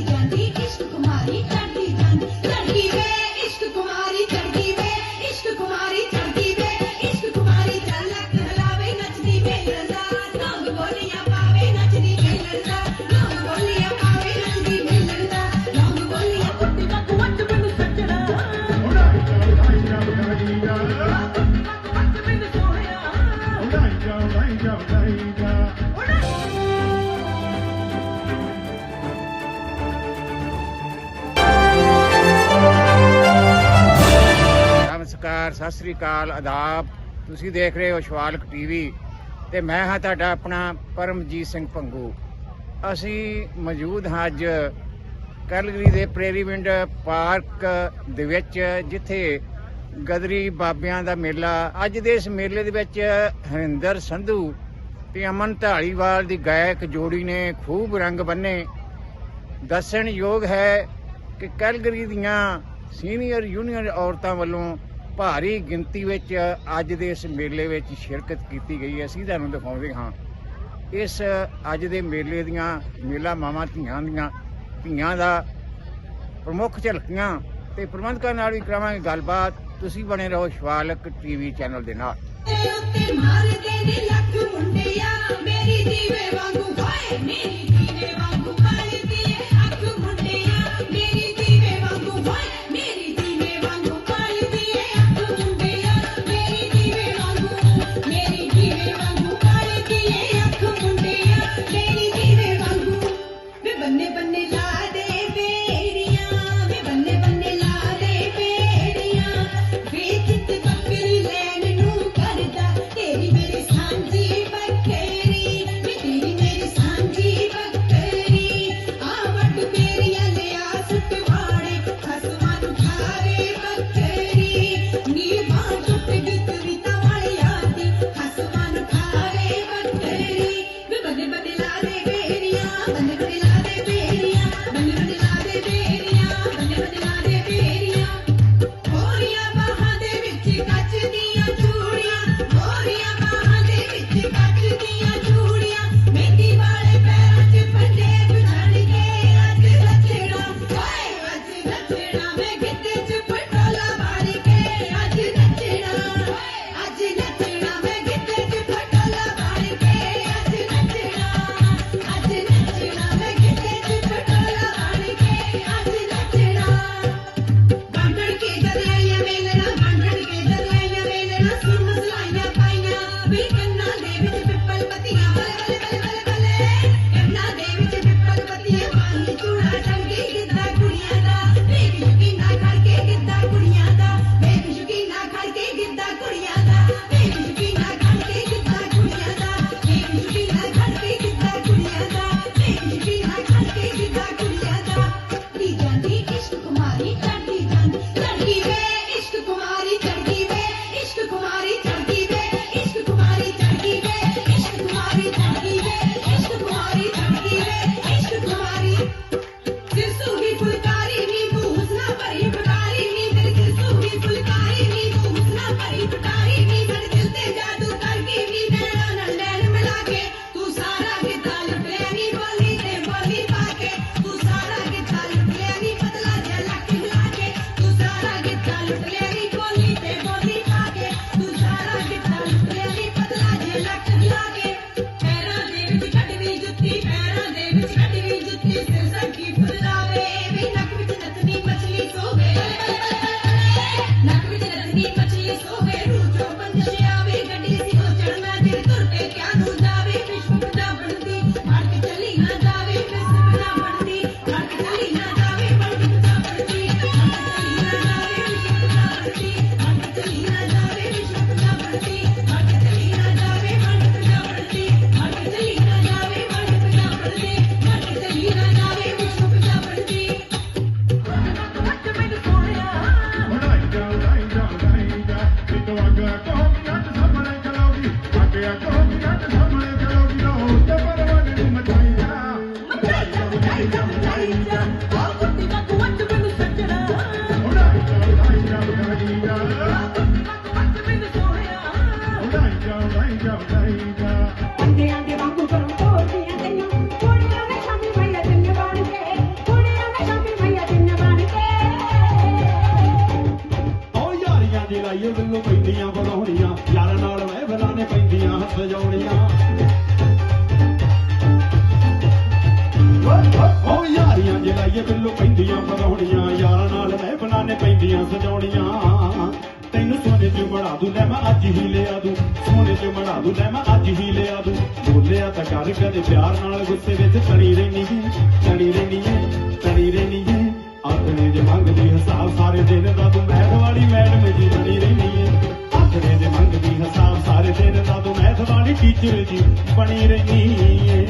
गांधी इश्क तुम्हारी गांधी। ਸਤਿ ਸ੍ਰੀ ਅਕਾਲ, ਆਦਾਬ। ਤੁਸੀਂ ਦੇਖ ਰਹੇ ਹੋ ਸ਼ਵਾਲਕ ਟੀਵੀ ਤੇ ਮੈਂ ਹਾਂ ਤੁਹਾਡਾ ਆਪਣਾ ਪਰਮਜੀਤ ਸਿੰਘ ਪੰਗੂ। ਅਸੀਂ ਮੌਜੂਦ ਹਾਂ ਅੱਜ ਕੈਲਗਰੀ ਦੇ ਪ੍ਰੇਰੀਵਿੰਡ ਪਾਰਕ ਦੇ ਵਿੱਚ, ਜਿੱਥੇ ਗਦਰੀ ਬਾਬਿਆਂ ਦਾ ਮੇਲਾ। ਅੱਜ ਦੇ ਇਸ ਮੇਲੇ ਦੇ ਵਿੱਚ ਹਰਿੰਦਰ ਸੰਧੂ ਤੇ ਅਮਨ ਢਾਲੀਵਾਲ ਦੀ ਗਾਇਕ ਜੋੜੀ ਨੇ ਖੂਬ ਰੰਗ ਬੰਨੇ। ਦੱਸਣਯੋਗ ਹੈ ਕਿ ਕੈਲਗਰੀ ਦੀਆਂ ਸੀਨੀਅਰ ਯੂਨੀਅਨ ਔਰਤਾਂ ਵੱਲੋਂ ਭਾਰੀ ਗਿਣਤੀ ਵਿੱਚ ਅੱਜ ਦੇ ਇਸ ਮੇਲੇ ਵਿੱਚ ਸ਼ਿਰਕਤ ਕੀਤੀ ਗਈ ਹੈ। ਅਸੀਂ ਤੁਹਾਨੂੰ ਦਿਖਾਉਂਦੇ ਹਾਂ। ਇਸ ਅੱਜ ਦੇ ਮੇਲੇ ਦੀਆਂ ਮੇਲਾ ਮਾਵਾਂ ਧੀਆਂ ਦੀਆਂ, ਧੀਆਂ ਦਾ ਪ੍ਰਮੁੱਖ ਝਲਕੀਆਂ ਤੇ ਪ੍ਰਬੰਧਕਾਂ ਨਾਲ ਵੀ ਕਰਾਵਾਂਗੇ ਗੱਲਬਾਤ। ਤੁਸੀਂ ਬਣੇ ਰਹੋ ਸ਼ਵਾਲਕ ਟੀਵੀ ਚੈਨਲ ਦੇ ਨਾਲ। ਉੱਤੇ ਮਾਰਦੇ ਨੇ ਲੱਖ ਮੁੰਡਿਆ, ਮੇਰੀ ਦੀਵੇ ਵਾਂਗੂ ਹੋਏ ਮੇਰੀ جاب ਕਰ ਕਦੇ ਪਿਆਰ ਨਾਲ ਗੁੱਸੇ ਵਿੱਚ ਤੜੀ ਰਹਿਣੀ ਹੈ ਤੜੀ ਰਹਿਣੀ ਹੈ ਤੜੀ ਰਹਿਣੀ ਹੈ। ਆਖਣੇ ਦੇ ਮੰਗ ਦੀ ਹਸਾਬ ਸਾਰੇ ਦਿਨ ਦਾ ਤੂੰ ਮੈਥ ਵਾਲੀ ਮੈਡਮ ਜੀ ਬਣੀ ਰਹਿਣੀ ਹੈ। ਆਖਣੇ ਦੇ ਮੰਗ ਦੀ ਹਿਸਾਬ ਸਾਰੇ ਦਿਨ ਦਾ ਤੂੰ ਮੈਥ ਵਾਲੀ ਟੀਚਰ ਜੀ ਬਣੀ ਰਹਿਣੀ ਹੈ।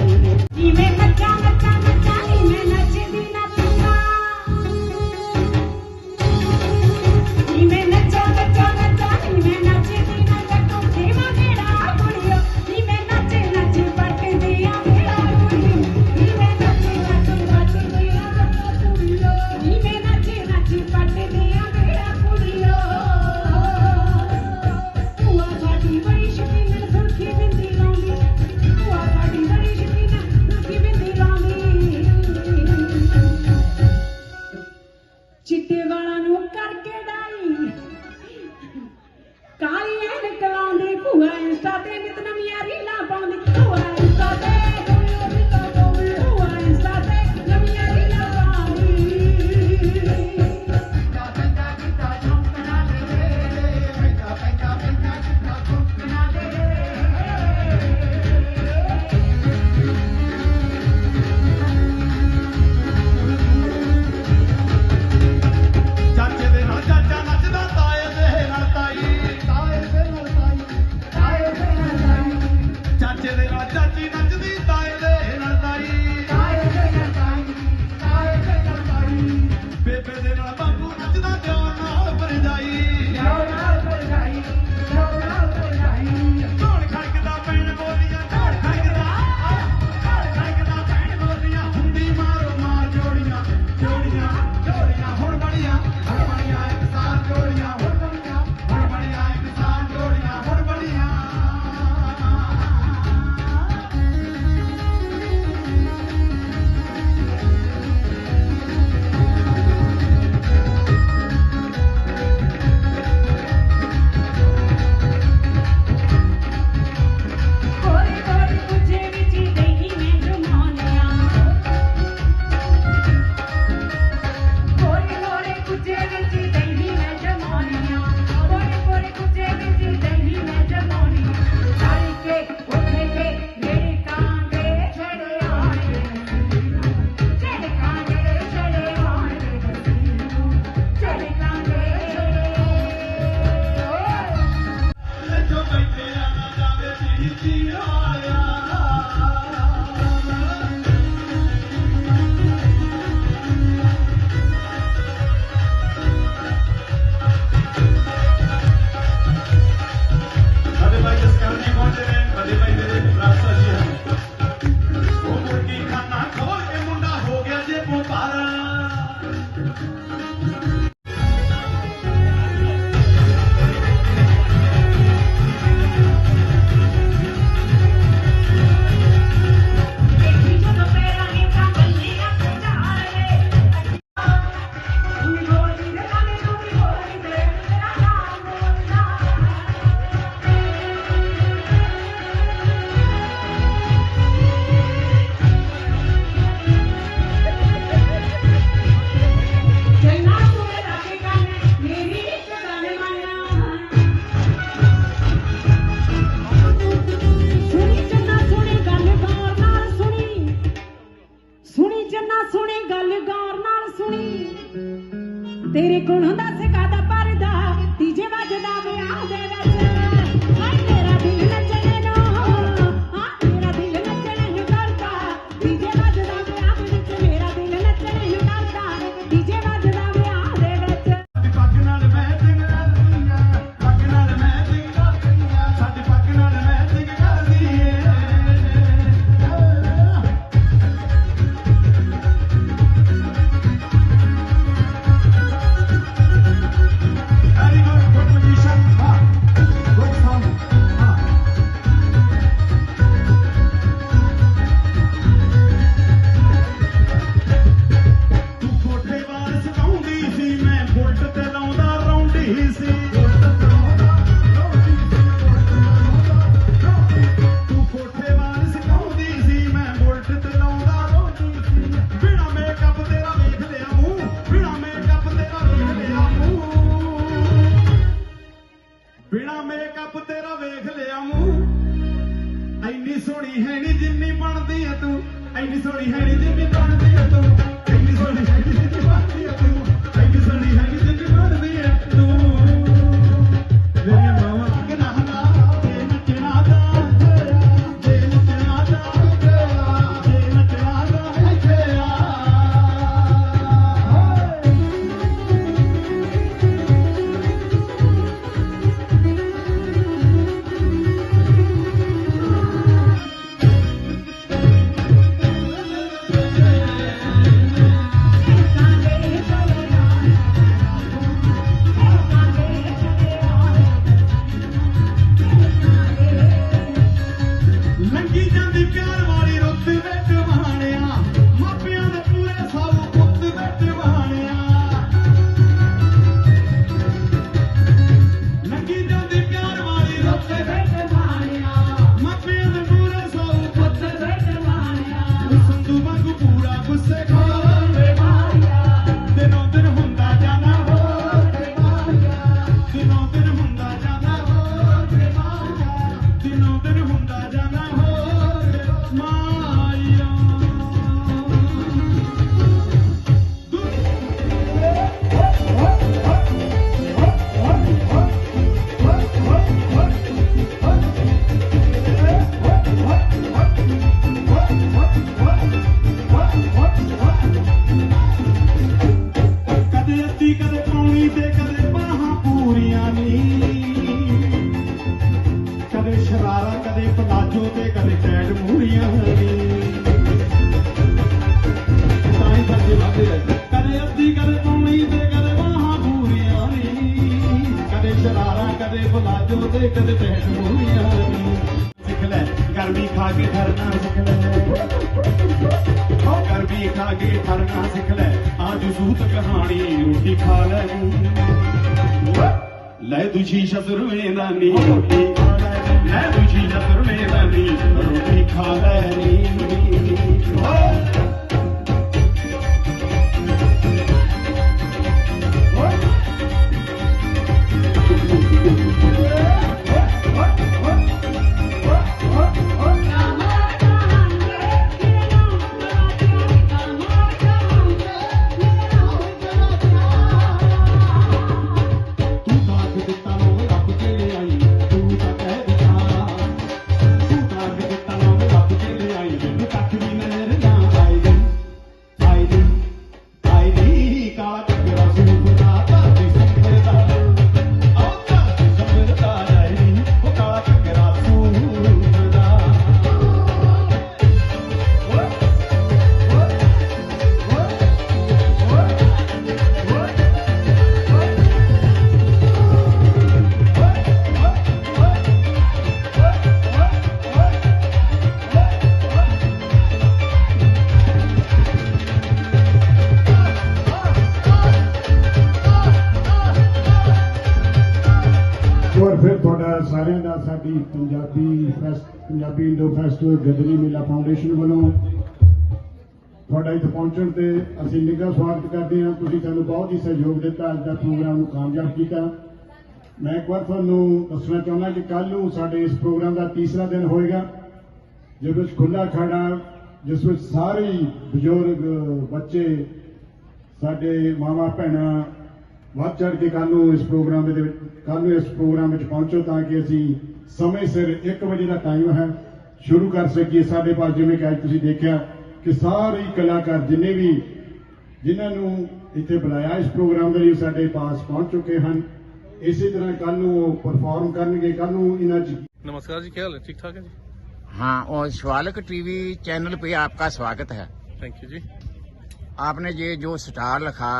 ਚਿੱਟੇ ਵਾਲਾਂ ਨੂੰ ਕਰਕੇ ਐਨੀ ਸੋਹਣੀ ਹੈ ਨੀ ਜਿੰਨੀ ਬਣਦੀ ਆ ਤੂੰ? ਐਨੀ ਸੋਹਣੀ ਹੈ ਨੀ ਜਿੰਨੀ ਸੂਤ ਰੋਟੀ ਖਾ ਲੈ। ਲੈ ਦੂਜੀ ਸ਼ਸਰ ਮੇਰਾ ਨੀ ਰੋਟੀ ਖਾ ਲੈ। ਲੈ ਦੂਜੀ ਸ਼ਸਰ ਮੇਰਾ ਨੀ ਰੋਟੀ ਖਾ ਲੈ ਨੀ। ਓਏ ਪੰਜਾਬੀ ਗਦਰੀ ਮੇਲਾ ਫਾਊਂਡੇਸ਼ਨ ਵੱਲੋਂ ਤੁਹਾਡਾ ਇੱਥੇ ਪਹੁੰਚਣ ਤੇ ਅਸੀਂ ਨਿੱਘਾ ਸਵਾਗਤ ਕਰਦੇ ਹਾਂ। ਤੁਸੀਂ ਸਾਨੂੰ ਬਹੁਤ ਹੀ ਸਹਿਯੋਗ ਦਿੱਤਾ। ਅੱਜ ਦਾ ਪ੍ਰੋਗਰਾਮ ਨੂੰ ਕਾਮਯਾਬ ਕੀਤਾ। ਮੈਂ ਇੱਕ ਵਾਰ ਤੁਹਾਨੂੰ ਦੱਸਣਾ ਚਾਹੁੰਦਾ ਕਿ ਕੱਲ ਨੂੰ ਸਾਡੇ ਇਸ ਪ੍ਰੋਗਰਾਮ ਦਾ ਤੀਸਰਾ ਦਿਨ ਹੋਏਗਾ, ਜਿਸ ਵਿੱਚ ਖੁੱਲਾ ਖਾਣਾ, ਜਿਸ ਵਿੱਚ ਸਾਰੇ ਬਜ਼ੁਰਗ, ਬੱਚੇ, ਸਾਡੇ ਮਾਵਾ, ਭੈਣਾਂ ਵੱਧ ਚੜ ਕੇ ਕੱਲ ਨੂੰ ਇਸ ਪ੍ਰੋਗਰਾਮ ਦੇ ਵਿੱਚ ਕੱਲ ਨੂੰ ਇਸ ਪ੍ਰੋਗਰਾਮ ਵਿੱਚ ਪਹੁੰਚੋ ਤਾਂ ਕਿ ਅਸੀਂ ਸਮੇਂ ਸਿਰ 1 ਵਜੇ ਦਾ ਟਾਈਮ ਹੈ। ਸ਼ੁਰੂ ਕਰ ਸਕੀਏ ਸਾਡੇ ਪਾਸ ਜਿਵੇਂ ਕਿ ਅੱਜ ਤੁਸੀਂ ਦੇਖਿਆ ਕਿ ਸਾਰੇ ਹੀ ਕਲਾਕਾਰ ਜਿੰਨੇ ਵੀ ਜਿਨ੍ਹਾਂ ਨੂੰ ਇੱਥੇ ਬੁਲਾਇਆ ਇਸ ਪ੍ਰੋਗਰਾਮ ਦੇ ਲਈ ਸਾਡੇ ਪਾਸ ਪਹੁੰਚ ਚੁੱਕੇ ਹਨ ਇਸੇ ਤਰ੍ਹਾਂ ਕੱਲ ਨੂੰ ਉਹ ਪਰਫਾਰਮ ਕਰਨਗੇ ਕੱਲ ਨੂੰ ਇਹਨਾਂ 'ਚ नमस्कार जी क्या हाल है ठीक ठाक है जी हाँ और शिवालक टीवी चैनल पे आपका स्वागत है थैंक यू जी आपने ये जो स्टार लखा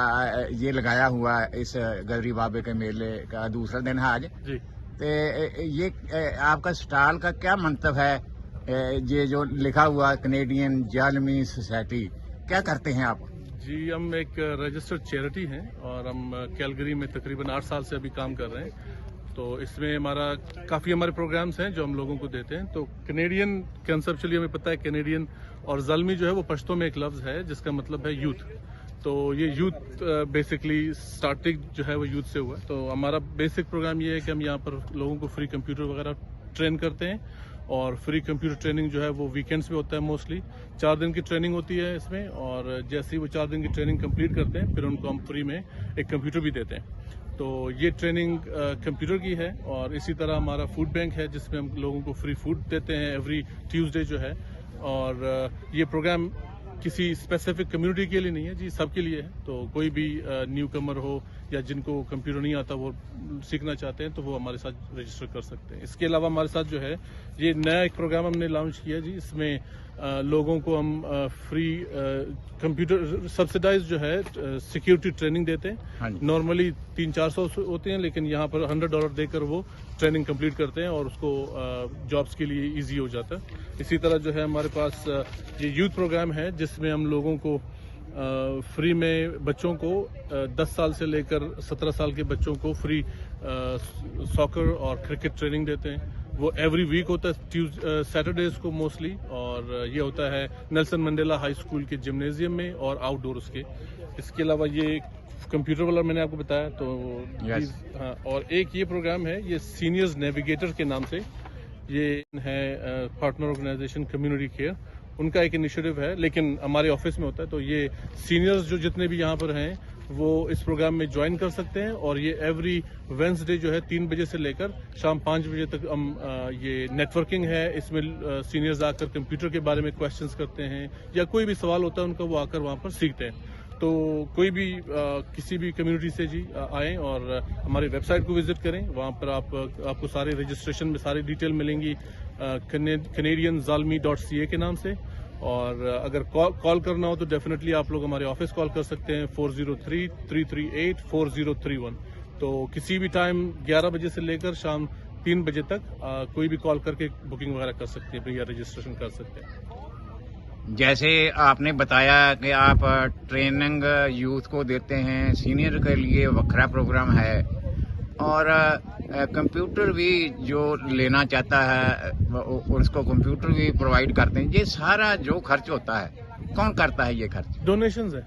ये लगाया हुआ है इस गौरी बाबे के मेले का दूसरा दिन है आज जी तो ये आपका स्टाल का क्या मंतव है ये जो लिखा हुआ कनेडियन जालमी सोसाइटी क्या करते हैं आप? जी, हम एक रजिस्टर्ड चैरिटी हैं और हम कैलगरी में तकरीबन आठ साल से अभी काम कर रहे हैं। तो इसमें हमारा, काफ़ी हमारे प्रोग्राम्स हैं जो हम लोगों को देते हैं। तो कैनेडियन कंसेप्चुअली हमें पता है कैनेडियन और जलमी जो है वो पश्तो में एक लफ्ज़ है, जिसका मतलब है यूथ तो ये यूथ बेसिकली स्टार्टिंग जो है वो यूथ से हुआ है। तो हमारा बेसिक प्रोग्राम ये है कि हम यहाँ पर लोगों को फ्री कंप्यूटर वगैरह ट्रेन करते हैं और फ्री कंप्यूटर ट्रेनिंग जो है वो वीकेंड्स में होता है मोस्टली चार दिन की ट्रेनिंग होती है इसमें और जैसे ही वो चार दिन की ट्रेनिंग कंप्लीट करते हैं, फिर उनको हम फ्री में एक कंप्यूटर भी देते हैं। तो ये ट्रेनिंग कंप्यूटर की है और इसी तरह हमारा फ़ूड बैंक है, जिसमें हम लोगों को फ्री फ़ूड देते हैं एवरी ट्यूसडे जो है। और ये प्रोग्राम किसी स्पेसिफिक कम्युनिटी के लिए नहीं है, जी सबके लिए है। तो कोई भी न्यू कमर हो या जिनको कंप्यूटर नहीं आता वो सीखना चाहते हैं तो वो हमारे साथ रजिस्टर कर सकते हैं। इसके अलावा हमारे साथ जो है ये नया एक प्रोग्राम हमने लॉन्च किया जी इसमें लोगों को हम फ्री कंप्यूटर सब्सिडाइज जो है सिक्योरिटी ट्रेनिंग देते हाँ। नॉर्मली तीन चार सौ होते हैं लेकिन यहाँ पर हंड्रेड डॉलर देकर वो ट्रेनिंग कंप्लीट करते हैं और उसको जॉब्स के लिए इजी हो जाता है। इसी तरह जो है हमारे पास ये यूथ प्रोग्राम है जिसमें हम लोगों को फ्री में बच्चों को uh, 10 साल से लेकर 17 साल के बच्चों को फ्री सॉकर और क्रिकेट ट्रेनिंग देते हैं। वो एवरी वीक होता है ट्यूज सैटरडेज को मोस्टली और ये होता है नेल्सन मंडेला हाई स्कूल के जिम्नेजियम में और आउटडोर उसके इसके अलावा ये कंप्यूटर वाला मैंने आपको बताया तो Yes. हाँ, और एक ये प्रोग्राम है ये सीनियर्स नेविगेटर के नाम से। ये है पार्टनर ऑर्गेनाइजेशन कम्युनिटी केयर उनका एक इनिशिएटिव है लेकिन हमारे ऑफ़िस में होता है तो ये सीनियर्स जो जितने भी यहाँ पर हैं वो इस प्रोग्राम में ज्वाइन कर सकते हैं और ये एवरी वेंसडे जो है तीन बजे से लेकर शाम पाँच बजे तक हम ये नेटवर्किंग है इसमें सीनियर्स आकर कंप्यूटर के बारे में क्वेश्चंस करते हैं या कोई भी सवाल होता है उनका वो आकर वहाँ पर सीखते हैं। तो कोई भी अ, किसी भी कम्युनिटी से जी आएँ और हमारी वेबसाइट को विज़िट करें वहाँ पर आप आपको सारे रजिस्ट्रेशन में सारी डिटेल मिलेंगी कनेडियन जालमी डॉट सी ए के नाम से। और अगर कॉल करना हो तो डेफिनेटली आप लोग हमारे ऑफ़िस कॉल कर सकते हैं four zero three three three eight four zero three one तो किसी भी टाइम ग्यारह बजे से लेकर शाम तीन बजे तक अ, कोई भी कॉल करके बुकिंग वगैरह कर सकते हैं या रजिस्ट्रेशन कर सकते हैं। जैसे आपने बताया कि आप ट्रेनिंग यूथ को देते हैं सीनियर के लिए वखरा प्रोग्राम है। और कंप्यूटर भी जो लेना चाहता है उसको कंप्यूटर भी प्रोवाइड करते हैं, ये सारा जो खर्च होता है, कौन करता है ये खर्च? डोनेशंस है।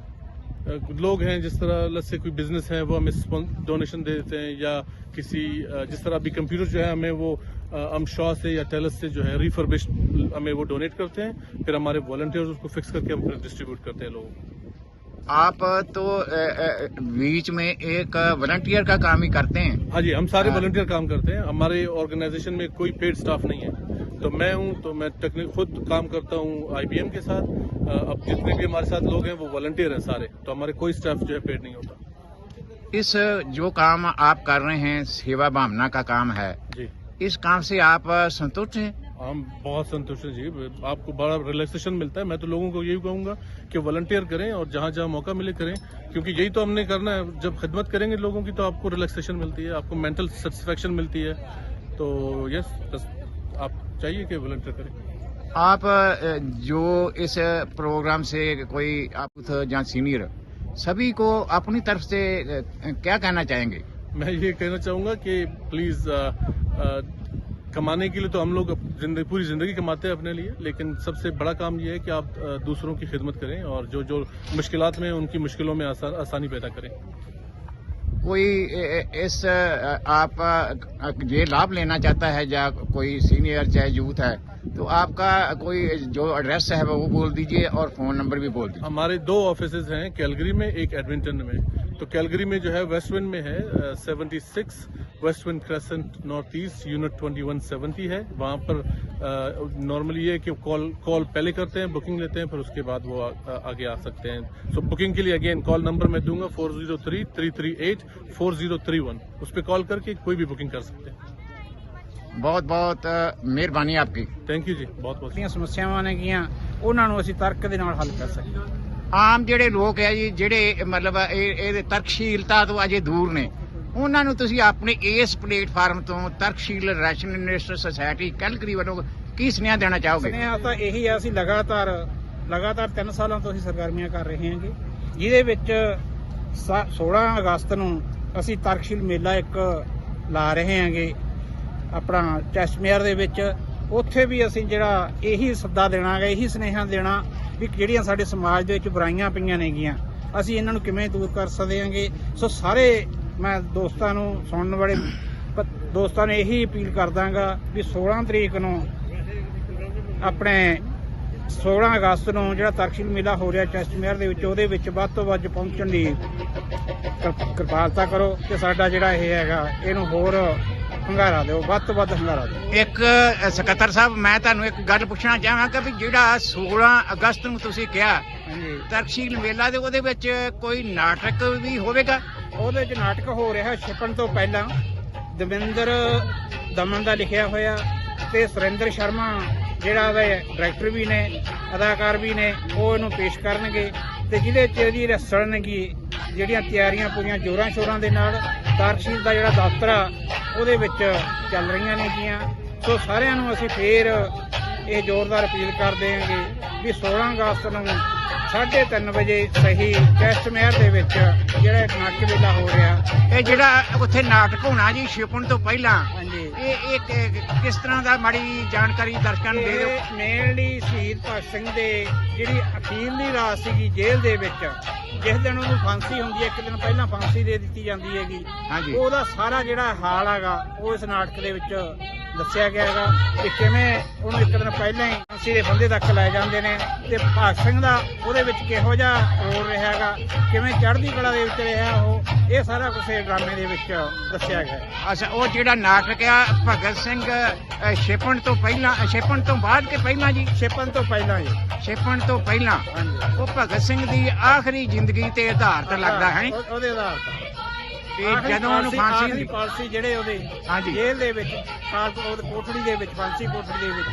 लोग हैं जिस तरह से कोई बिज़नेस है, वो हमें डोनेशन दे देते हैं, या किसी जिस तरह अभी कंप्यूटर जो है, हमें वो हम शॉ से या टेलस से जो है रिफर्बिश हमें वो डोनेट करते हैं, फिर हमारे वॉलंटियर्स उसको फिक्स करके हम डिस्ट्रीब्यूट करते हैं लोगों को। आप तो बीच में एक वॉलंटियर का काम ही करते हैं। हाँ जी हम सारे हाँ। वॉलंटियर काम करते हैं। हमारे ऑर्गेनाइजेशन में कोई पेड स्टाफ नहीं है। तो मैं हूँ तो मैं टेक्निक खुद काम करता हूँ आईबीएम के साथ। अब जितने भी हमारे साथ लोग हैं वो वॉलंटियर हैं सारे। तो हमारे कोई स्टाफ जो है पेड नहीं होता। इस जो काम आप कर रहे हैं सेवा भावना का काम है जी। इस काम से आप संतुष्ट हैं? हम बहुत संतुष्ट हैं जी। आपको बड़ा रिलैक्सेशन मिलता है। मैं तो लोगों को यही कहूँगा कि वॉलंटियर करें और जहाँ जहाँ मौका मिले करें क्योंकि यही तो हमने करना है। जब खिदमत करेंगे लोगों की तो आपको रिलैक्सेशन मिलती है आपको मेंटल सेटिस्फेक्शन मिलती है। तो यस बस आप चाहिए कि वॉलंटियर करें। आप जो इस प्रोग्राम से कोई आप या सीनियर सभी को अपनी तरफ़ से क्या कहना चाहेंगे? मैं ये कहना चाहूँगा कि प्लीज़ कमाने के लिए तो हम लोग ज़िंदगी पूरी ज़िंदगी कमाते हैं अपने लिए लेकिन सबसे बड़ा काम यह है कि आप दूसरों की खिदमत करें और जो जो मुश्किल में उनकी मुश्किलों में आसा, आसानी पैदा करें। कोई इस आप ये लाभ लेना चाहता है या कोई सीनियर चाहे यूथ है तो आपका कोई जो एड्रेस है वो बोल दीजिए और फ़ोन नंबर भी बोल दीजिए। हमारे दो ऑफ़िस हैं कैलगरी में एक एडमिंटन में। तो कैलगरी में जो है वेस्ट विंड में है seventy six West Wind Crescent North East unit twenty one seventy है। वहाँ पर नॉर्मली ये कि कॉल कॉल पहले करते हैं बुकिंग लेते हैं फिर उसके बाद वो आ, आ, आगे आ सकते हैं। सो so, बुकिंग के लिए अगेन कॉल नंबर मैं दूँगा four zero three three three eight four zero three one उस पर कॉल करके कोई भी बुकिंग कर सकते हैं। ਬਹੁਤ ਬਹੁਤ ਮਿਹਰਬਾਨੀ ਆਪਕੀ। ਥੈਂਕ ਯੂ ਜੀ ਬਹੁਤ ਬਹੁਤ ਜਿਹੜੀਆਂ ਸਮੱਸਿਆਵਾਂ ਨੇ ਗੀਆਂ ਉਹਨਾਂ ਨੂੰ ਅਸੀਂ ਤਰਕ ਦੇ ਨਾਲ ਹੱਲ ਕਰ ਸਕੀਏ। ਆਮ ਜਿਹੜੇ ਲੋਕ ਆ ਜੀ ਜਿਹੜੇ ਮਤਲਬ ਇਹ ਇਹਦੇ ਤਰਕਸ਼ੀਲਤਾ ਤੋਂ ਅਜੇ ਦੂਰ ਨੇ ਉਹਨਾਂ ਨੂੰ ਤੁਸੀਂ ਆਪਣੇ ਇਸ ਪਲੇਟਫਾਰਮ ਤੋਂ ਤਰਕਸ਼ੀਲ ਰੈਸ਼ਨਲਿਸਟ ਸੁਸਾਇਟੀ ਕੈਲਕਰੀ ਵੱਲੋਂ ਕੀ ਸੁਨੇਹਾ ਦੇਣਾ ਚਾਹੋਗੇ? ਸੁਨੇਹਾ ਤਾਂ ਇਹੀ ਆ ਅਸੀਂ ਲਗਾਤਾਰ ਲਗਾਤਾਰ 3 ਸਾਲਾਂ ਤੋਂ ਅਸੀਂ ਸਰਗਰਮੀਆਂ ਕਰ ਰਹੇ ਹਾਂ ਜਿਹਦੇ ਵਿੱਚ 16 ਅਗਸਤ ਨੂੰ ਅਸੀਂ ਤਰਕਸ਼ੀਲ ਮੇਲਾ ਇੱਕ ਲਾ ਰਹੇ ਹਾਂਗੇ। ਆਪਣਾ ਚੈਸਟਮੇਅਰ ਦੇ ਵਿੱਚ, ਉੱਥੇ ਵੀ ਅਸੀਂ ਜਿਹੜਾ ਇਹੀ ਸੱਦਾ ਦੇਣਾ ਇਹੀ ਸੁਨੇਹਾ ਦੇਣਾ ਵੀ ਜਿਹੜੀਆਂ ਸਾਡੇ ਸਮਾਜ ਦੇ ਵਿੱਚ ਬੁਰਾਈਆਂ ਪਈਆਂ ਨੇਗੀਆਂ, ਅਸੀਂ ਇਹਨਾਂ ਨੂੰ ਕਿਵੇਂ ਦੂਰ ਕਰ ਸਕਦੇ ਹਾਂਗੇ? ਸੋ ਸਾਰੇ ਮੈਂ ਦੋਸਤਾਂ ਨੂੰ ਸੁਣਨ ਵਾਲੇ ਪ- ਦੋਸਤਾਂ ਨੂੰ ਇਹੀ ਅਪੀਲ ਕਰਦਾਗਾ ਵੀ 16 ਤਰੀਕ ਨੂੰ ਆਪਣੇ 16 ਅਗਸਤ ਨੂੰ ਜਿਹੜਾ ਤਰਕਸ਼ੀਲ ਮੇਲਾ ਹੋ ਰਿਹਾ ਚੈਸਟਮੇਅਰ ਦੇ ਵਿੱਚ, ਉਹਦੇ ਵਿੱਚ ਵੱਧ ਤੋਂ ਵੱਧ ਪਹੁੰਚਣ ਦੀ ਕਿਰਪਾਲਤਾ ਕਰੋ ਤੇ ਸਾਡਾ ਜਿਹੜਾ ਇਹ ਹੈਗਾ, ਇਹਨੂੰ ਹੋਰ ਹੰਗਾਰਾ ਦਿਓ ਵੱਧ ਤੋਂ ਵੱਧ ਹੰਗਾਰਾ ਦਿਓ। ਇੱਕ ਅ, ਸਕੱਤਰ ਸਾਹਿਬ ਮੈਂ ਤੁਹਾਨੂੰ ਇੱਕ ਗੱਲ ਪੁੱਛਣਾ ਚਾਹਾਂਗਾ ਵੀ ਜਿਹੜਾ 16 ਅਗਸਤ ਨੂੰ ਤੁਸੀਂ ਕਿਹਾ ਹਾਂਜੀ। ਤਰਕਸ਼ੀਲ ਮੇਲਾ ਦੇ ਉਹਦੇ ਵਿੱਚ ਕੋਈ ਨਾਟਕ ਵੀ ਹੋਵੇਗਾ? ਉਹਦੇ 'ਚ ਨਾਟਕ ਹੋ ਰਿਹਾ ਛਪਣ ਤੋਂ ਪਹਿਲਾਂ। ਦਵਿੰਦਰ ਦਮਨ ਦਾ ਲਿਖਿਆ ਹੋਇਆ ਤੇ ਸੁਰਿੰਦਰ ਸ਼ਰਮਾ ਜਿਹੜਾ ਉਹਦਾ ਡਾਇਰੈਕਟਰ ਵੀ ਨੇ ਅਦਾਕਾਰ ਵੀ ਨੇ ਉਹ ਇਹਨੂੰ ਪੇਸ਼ ਕਰਨਗੇ ਤੇ ਜਿਹਦੇ 'ਚ ਇਹਦੀ ਰਸਣਗੀ ਜਿਹੜੀਆਂ ਤਿਆਰੀਆਂ ਪੂਰੀਆਂ ਜੋਰਾਂ ਸ਼ੋਰਾਂ ਦੇ ਨਾਲ ਤਾਰਸ਼ੀਲ ਦਾ ਜਿਹੜਾ ਦਫ਼ਤਰ ਆ ਉਹਦੇ ਵਿੱਚ ਚੱਲ ਰਹੀਆਂ ਨੇ ਗੀਆਂ। ਸੋ ਸਾਰਿਆਂ ਨੂੰ ਅਸੀਂ ਫੇਰ ਇਹ ਜ਼ੋਰਦਾਰ ਅਪੀਲ ਕਰਦੇ ਹਾਂਗੇ ਵੀ 16 ਅਗਸਤ ਨੂੰ 3:30 ਵਜੇ ਸਹੀ ਟੈਸਟ ਮਹਿਰ ਦੇ ਵਿੱਚ ਜਿਹੜਾ ਨਾਟਕ ਵੇਲਾ ਹੋ ਰਿਹਾ। ਇਹ ਜਿਹੜਾ ਉੱਥੇ ਨਾਟਕ ਹੋਣਾ ਜੀ ਛਿਪਣ ਤੋਂ ਪਹਿਲਾਂ ਇਹ ਇੱਕ ਕਿਸ ਤਰ੍ਹਾਂ ਦਾ ਮਾੜੀ ਜਾਣਕਾਰੀ ਦਰਸ਼ਕਾਂ ਨੂੰ ਦੇ ਦਿਓ? ਮੇਨਲੀ ਸ਼ਹੀਦ ਭਗਤ ਸਿੰਘ ਦੇ ਜਿਹੜੀ ਅਖੀਰਲੀ ਰਾਤ ਸੀਗੀ ਜੇਲ੍ਹ ਦੇ ਵਿੱਚ ਜਿਸ ਦਿਨ ਉਹਨੂੰ ਫਾਂਸੀ ਹੁੰਦੀ ਹੈ ਇੱਕ ਦਿਨ ਪਹਿਲਾਂ ਫਾਂਸੀ ਦੇ ਦਿੱਤੀ ਜਾਂਦੀ ਹੈਗੀ। ਹਾਂਜੀ। ਉਹਦਾ ਸਾਰਾ ਜਿਹੜਾ ਹਾਲ ਹੈਗਾ ਉਹ ਇਸ ਨਾਟਕ ਦੇ ਵਿੱਚ ਦੱਸਿਆ ਗਿਆ ਹੈਗਾ ਕਿ ਕਿਵੇਂ ਉਹਨੂੰ ਇੱਕ ਦਿਨ ਪਹਿਲਾਂ ਹੀ ਫਾਂਸੀ ਦੇ ਫੰਦੇ ਤੱਕ ਲੈ ਜਾਂਦੇ ਨੇ ਤੇ ਭਗਤ ਸਿੰਘ ਦਾ ਉਹਦੇ ਵਿੱਚ ਕਿਹੋ ਜਿਹਾ ਰੋਲ ਰਿਹਾ ਹੈਗਾ ਕਿਵੇਂ ਚੜ੍ਹਦੀ ਕਲਾ ਦੇ ਵਿੱਚ ਰਿਹਾ ਉਹ ਇਹ ਸਾਰਾ ਕੁਝ ਇਹ ਡਰਾਮੇ ਦੇ ਵਿੱਚ ਦੱਸਿਆ ਗਿਆ। ਅੱਛਾ ਉਹ ਜਿਹੜਾ ਨਾਟਕ ਆ ਭਗਤ ਸਿੰਘ ਛਿਪਣ ਤੋਂ ਪਹਿਲਾਂ ਛਿਪਣ ਤੋਂ ਬਾਅਦ ਕਿ ਪਹਿਲਾਂ ਜੀ? ਛਿਪਣ ਤੋਂ ਪਹਿਲਾਂ ਹੀ ਛਿਪਣ ਤੋਂ ਪਹਿਲਾਂ। ਉਹ ਭਗਤ ਸਿੰਘ ਦੀ ਆਖਰੀ ਜ਼ਿੰਦਗੀ ਤੇ ਆਧਾਰਿਤ ਲੱਗਦਾ ਹੈ ਉਹ- ਉਹਦੇ ਆਧਾਰ ਤੇ। ਤੇ ਆਖਰੀ ਜਦੋਂ ਉਹਨੂੰ ਫਾਂਸੀ ਆਖਰੀ ਪਾਲਸੀ ਜਿਹੜੇ ਉਹਦੇ ਹਾਂਜੀ। ਜੇਲ੍ਹ ਦੇ ਵਿੱਚ ਕਾਲ ਉਹਦੇ ਕੋਠੜੀ ਦੇ ਵਿੱਚ ਫਾਂਸੀ ਕੋਠੜੀ ਦੇ ਵਿੱਚ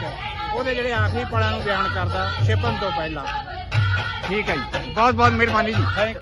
ਉਹਦੇ ਜਿਹੜੇ ਆਖਰੀ ਪਲਾਂ ਨੂੰ ਬਿਆਨ ਕਰਦਾ ਛਿਪਣ ਤੋਂ ਪਹਿਲਾਂ। ਠੀਕ ਹੈ ਜੀ। ਬਹੁਤ ਬਹੁਤ ਮਿਹਰਬਾਨੀ ਜੀ। ਥੈਂਕ